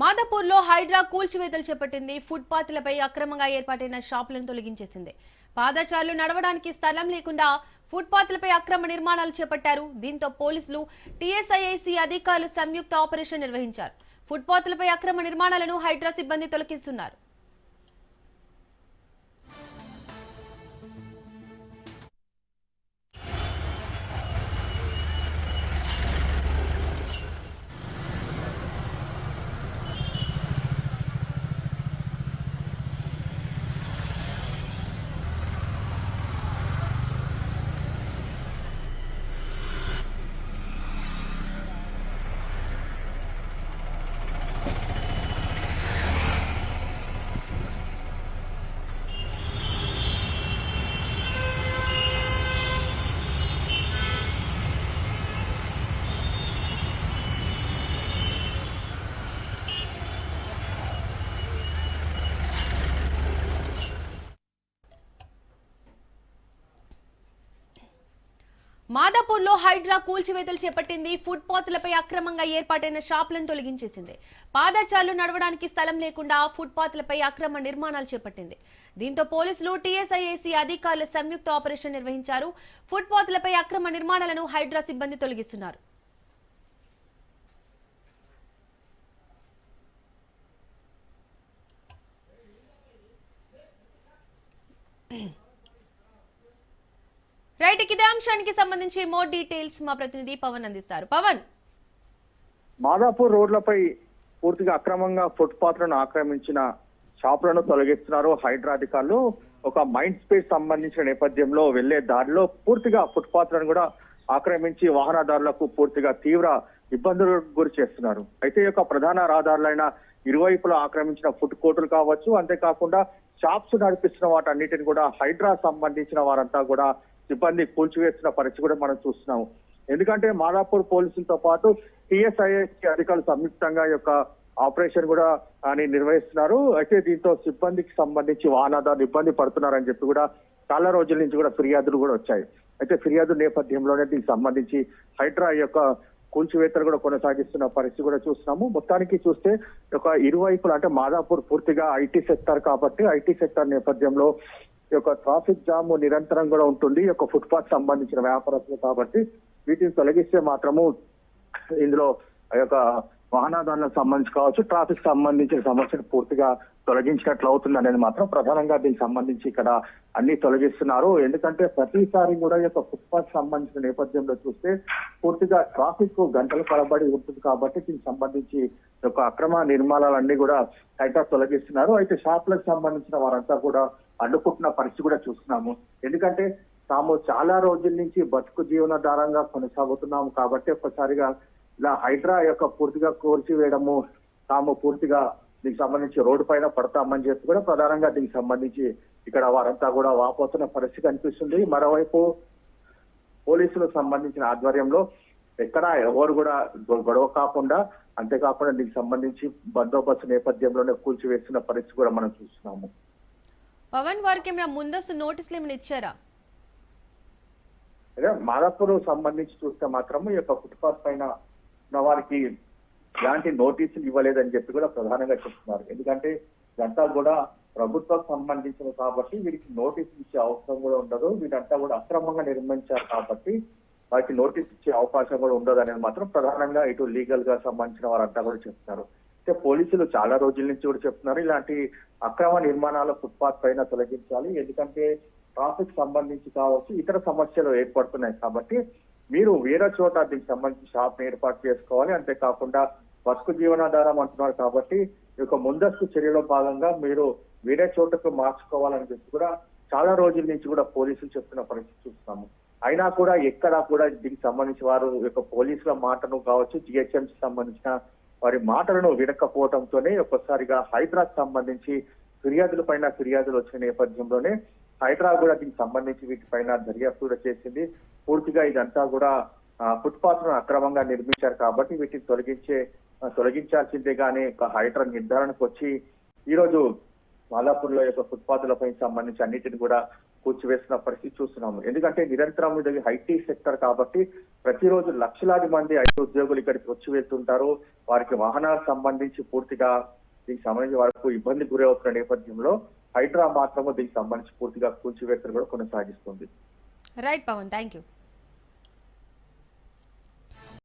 మాదాపూర్లో హైడ్రా కూల్చివేతలు చేపట్టింది. ఫుట్పాత్లపై అక్రమంగా ఏర్పాటైన షాపులను తొలగించేసింది. పాదచారులు నడవడానికి స్థలం లేకుండా ఫుట్పాత్లపై అక్రమ నిర్మాణాలు చేపట్టారు. దీంతో పోలీసులు టీఎస్ఐఐసి అధికారులు సంయుక్త ఆపరేషన్ నిర్వహించారు. ఫుట్పాత్లపై అక్రమ నిర్మాణాలను హైడ్రా సిబ్బంది తొలగిస్తున్నారు. మాదాపూర్లో హైడ్రా కూల్చివేతలు చేపట్టింది. ఫుట్పాత్లపై అక్రమంగా ఏర్పాటైన షాపులను తొలగించేసింది. పాదచారులు నడవడానికి స్థలం లేకుండా ఫుట్పాత్లపై అక్రమ నిర్మాణాలు చేపట్టింది. దీంతో పోలీసులు టీఎస్ఐఏసీ అధికారుల సంయుక్త ఆపరేషన్ నిర్వహించారు. ఫుట్పాత్లపై అక్రమ నిర్మాణాలను హైడ్రా సిబ్బంది తొలగిస్తున్నారు. రైట్ ఇదే అంశానికి సంబంధించి మోర్ డీటెయిల్స్ మా ప్రతినిధి పవన్ అందిస్తారు. పవన్. మాదాపూర్ రోడ్లపై పూర్తిగా అక్రమంగా ఫుట్పాత్లను ఆక్రమించిన షాపులను తొలగిస్తున్నారు హైడ్రా అధికారులు. ఒక మైండ్ స్పేస్ సంబంధించిన నేపథ్యంలో వెళ్ళే దారిలో పూర్తిగా ఫుట్పాత్లను కూడా ఆక్రమించి వాహనదారులకు పూర్తిగా తీవ్ర ఇబ్బందులకు గురి చేస్తున్నారు. అయితే ఈ యొక్క ప్రధాన రహదారులైన ఇరువైపులా ఆక్రమించిన ఫుడ్ కోర్టులు కావచ్చు అంతేకాకుండా షాప్స్ నడిపిస్తున్న వాటన్నిటిని కూడా హైడ్రా సంబంధించిన వారంతా కూడా సిబ్బంది కూల్చివేస్తున్న పరిస్థితి కూడా మనం చూస్తున్నాము. ఎందుకంటే మాదాపూర్ పోలీసులతో పాటు టిఎస్ఐఎస్ అధికారులు సంయుక్తంగా యొక్క ఆపరేషన్ కూడా అని నిర్వహిస్తున్నారు. అయితే దీంతో సిబ్బందికి సంబంధించి వాహనదారులు ఇబ్బంది పడుతున్నారని చెప్పి కూడా చాలా రోజుల నుంచి కూడా ఫిర్యాదులు కూడా వచ్చాయి. అయితే ఫిర్యాదు నేపథ్యంలోనే దీనికి సంబంధించి హైడ్రా యొక్క కూల్చివేతలు కూడా కొనసాగిస్తున్న పరిస్థితి కూడా చూస్తున్నాము. మొత్తానికి చూస్తే ఒక ఇరువైపులు అంటే మాదాపూర్ పూర్తిగా ఐటీ సెక్టర్ కాబట్టి ఐటీ సెక్టర్ నేపథ్యంలో యొక్క ట్రాఫిక్ జామ్ నిరంతరం కూడా ఉంటుంది. ఈ యొక్క ఫుట్పాత్ సంబంధించిన వ్యాపారస్తులు కాబట్టి వీటిని తొలగిస్తే మాత్రము ఇందులో ఆ యొక్క వాహనాదారులకు సంబంధించి కావచ్చు ట్రాఫిక్ సంబంధించిన సమస్యను పూర్తిగా తొలగించినట్లు అవుతుంది అనేది మాత్రం ప్రధానంగా దీనికి సంబంధించి ఇక్కడ అన్ని తొలగిస్తున్నారు. ఎందుకంటే ప్రతిసారి కూడా ఈ యొక్క ఫుట్పాత్ సంబంధించిన నేపథ్యంలో చూస్తే పూర్తిగా ట్రాఫిక్ గంటలు కలబడి ఉంటుంది కాబట్టి దీనికి సంబంధించి యొక్క అక్రమ నిర్మాణాలన్నీ కూడా అయితే తొలగిస్తున్నారు. అయితే షాపులకు సంబంధించిన వారంతా కూడా అడ్డుకుంటున్న పరిస్థితి కూడా చూస్తున్నాము. ఎందుకంటే తాము చాలా రోజుల నుంచి బతుకు జీవనాధారంగా కొనసాగుతున్నాము కాబట్టి ఒక్కసారిగా ఇలా హైడ్రా యొక్క పూర్తిగా కూల్చివేయడము తాము పూర్తిగా దీనికి సంబంధించి రోడ్డు పైన పడతామని చెప్పి కూడా ప్రధానంగా దీనికి సంబంధించి ఇక్కడ వారంతా కూడా వాపోతున్న పరిస్థితి కనిపిస్తుంది. మరోవైపు పోలీసులకు సంబంధించిన ఆధ్వర్యంలో ఎక్కడ ఎవరు కూడా గొడవ కాకుండా అంతేకాకుండా దీనికి సంబంధించి బందోబస్తు నేపథ్యంలోనే కూల్చివేస్తున్న పరిస్థితి కూడా మనం చూస్తున్నాము. పవన్ వారికి ఏమైనా ముందస్తు నోటీసులు ఏమైనా ఇచ్చారా? అదే మాదాపూర్ సంబంధించి చూస్తే మాత్రం ఈ యొక్క ఫుట్పాత్ పైన ఉన్న వారికి ఎలాంటి నోటీసులు ఇవ్వలేదని చెప్పి కూడా ప్రధానంగా చెప్తున్నారు. ఎందుకంటే ఇదంతా కూడా ప్రభుత్వం సంబంధించిన కాబట్టి వీరికి నోటీసులు ఇచ్చే అవసరం కూడా ఉండదు. వీరంతా కూడా అక్రమంగా నిర్మించారు కాబట్టి వారికి నోటీస్ ఇచ్చే అవకాశం కూడా ఉండదు అనేది మాత్రం ప్రధానంగా ఇటు లీగల్గా సంబంధించిన వారంతా కూడా చెప్తున్నారు పోలీసులు చాలా రోజుల నుంచి కూడా చెప్తున్నారు ఇలాంటి అక్రమ నిర్మాణాల ఫుట్పాత్ పైన తొలగించాలి. ఎందుకంటే ట్రాఫిక్ సంబంధించి కావచ్చు ఇతర సమస్యలు ఏర్పడుతున్నాయి కాబట్టి మీరు వేరే చోట దీనికి సంబంధించి షాప్ ఏర్పాటు చేసుకోవాలి. అంతేకాకుండా బతుకు జీవనాధారం అంటున్నారు కాబట్టి ఈ యొక్క ముందస్తు చర్యలో భాగంగా మీరు వేరే చోటకు మార్చుకోవాలని చెప్పి కూడా చాలా రోజుల నుంచి కూడా పోలీసులు చెప్తున్న పరిస్థితి చూస్తున్నాము. అయినా కూడా ఎక్కడా కూడా దీనికి సంబంధించి వారు యొక్క పోలీసుల మాటను కావచ్చు జిహెచ్ఎంసీ సంబంధించిన వారి మాటలను వినకపోవడంతోనే ఒక్కసారిగా హైదరాబాద్ సంబంధించి ఫిర్యాదుల పైన ఫిర్యాదులు వచ్చిన నేపథ్యంలోనే హైదరాబాద్ కూడా దీనికి సంబంధించి వీటిపైన దర్యాప్తు కూడా చేసింది. పూర్తిగా ఇదంతా కూడా ఫుట్పాత్ను అక్రమంగా నిర్మించారు కాబట్టి వీటిని తొలగించే తొలగించాల్సిందే కానీ ఒక హైడ్రా నిర్ధారణకు వచ్చి ఈరోజు మాలాపూర్లో యొక్క ఫుట్పాత్లపై సంబంధించి అన్నిటిని కూడా కూర్చివేసిన పరిస్థితి చూస్తున్నాము. ఎందుకంటే నిరంతరం ఇది ఐటీ సెక్టర్ కాబట్టి ప్రతిరోజు లక్షలాది మంది ఐటీ ఉద్యోగులు ఇక్కడికి వచ్చి వెళ్తుంటారు. వారికి వాహనాలకు సంబంధించి పూర్తిగా దీనికి సంబంధించి వరకు ఇబ్బంది గురవుతున్న నేపథ్యంలో హైడ్రా మాత్రము దీనికి సంబంధించి పూర్తిగా కూల్చివేతలు కూడా కొనసాగిస్తుంది. Right Pawan thank you